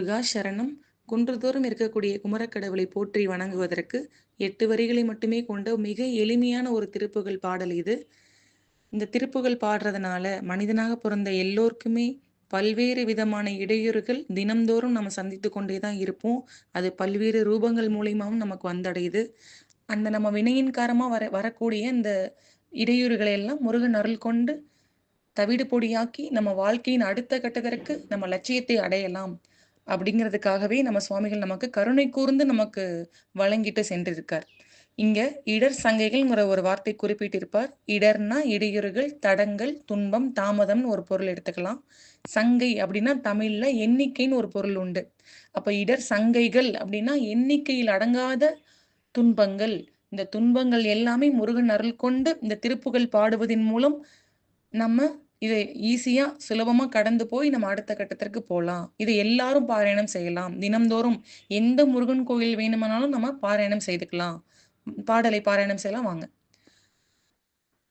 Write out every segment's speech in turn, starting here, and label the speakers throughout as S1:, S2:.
S1: முருகா சரணம். குன்றுதோறும் இருக்கக்கூடிய குமரக்கடவுளை போற்றி வணங்குவதற்கு எட்டு வரிகளை மட்டுமே கொண்ட மிக எளிமையான ஒரு திருப்புகழ் பாடல் இது. இந்த திருப்புகழ் பாடுறதுனால மனிதனாக பிறந்த எல்லோருக்குமே பல்வேறு விதமான இடையூறுகள் தினம்தோறும் நம்ம சந்தித்து கொண்டே தான் இருப்போம். அது பல்வேறு ரூபங்கள் மூலியமாகவும் நமக்கு வந்தடையுது. அந்த நம்ம வினையின் காரமாக வர வரக்கூடிய இந்த இடையூறுகளை எல்லாம் முருகன் அருள் கொண்டு தவிடு பொடியாக்கி நம்ம வாழ்க்கையின் அடுத்த கட்டத்திற்கு நம்ம லட்சியத்தை அடையலாம். அப்படிங்கிறதுக்காகவே நம்ம சுவாமிகள் நமக்கு கருணை கூர்ந்து நமக்கு வழங்கிட்டு சென்றிருக்கார். இங்க இடர் சங்கைகள்ங்கிற ஒரு வார்த்தை குறிப்பிட்டிருப்பார். இடர்னா இடையூறுகள் தடங்கள் துன்பம் தாமதம்னு ஒரு பொருள் எடுத்துக்கலாம். சங்கை அப்படின்னா தமிழ்ல எண்ணிக்கைன்னு ஒரு பொருள் உண்டு. அப்ப இடர் சங்கைகள் அப்படின்னா எண்ணிக்கையில் அடங்காத துன்பங்கள். இந்த துன்பங்கள் எல்லாமே முருகன் அருள் கொண்டு இந்த திருப்புகள் பாடுவதன் மூலம் நம்ம இதை ஈஸியா சுலபமா கடந்து போய் நம்ம அடுத்த கட்டத்திற்கு போகலாம் இதை எல்லாரும் பாராயணம் செய்யலாம். தினம்தோறும் எந்த முருகன் கோயில் வேணுமானாலும் நம்ம பாராயணம் செய்துக்கலாம். பாடலை பாராயணம் செய்யலாம். வாங்க.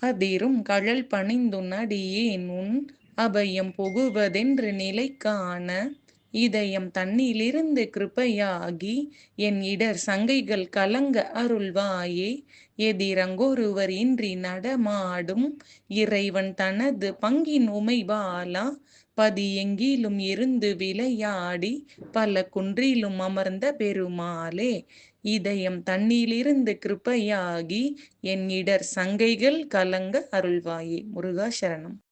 S1: அதிரும் கழல் பணிந்துன்னடியேன் உன் அபயம் புகுவதென்று நிலை காண இதயம் தன்னிலிருந்து கிருபையாகி என் இடர் சங்கைகள் கலங்க அருள்வாயே. எதிரங்கொருவர் இன்றி நடமாடும் இறைவன் தனது பங்கின் உமைபாலா பதி எங்கிலும் இருந்து விளையாடி பல குன்றிலும் அமர்ந்த பெருமாளே. இதயம் தன்னிலிருந்து கிருபையாகி என் இடர் சங்கைகள் கலங்க அருள்வாயே. முருகா சரணம்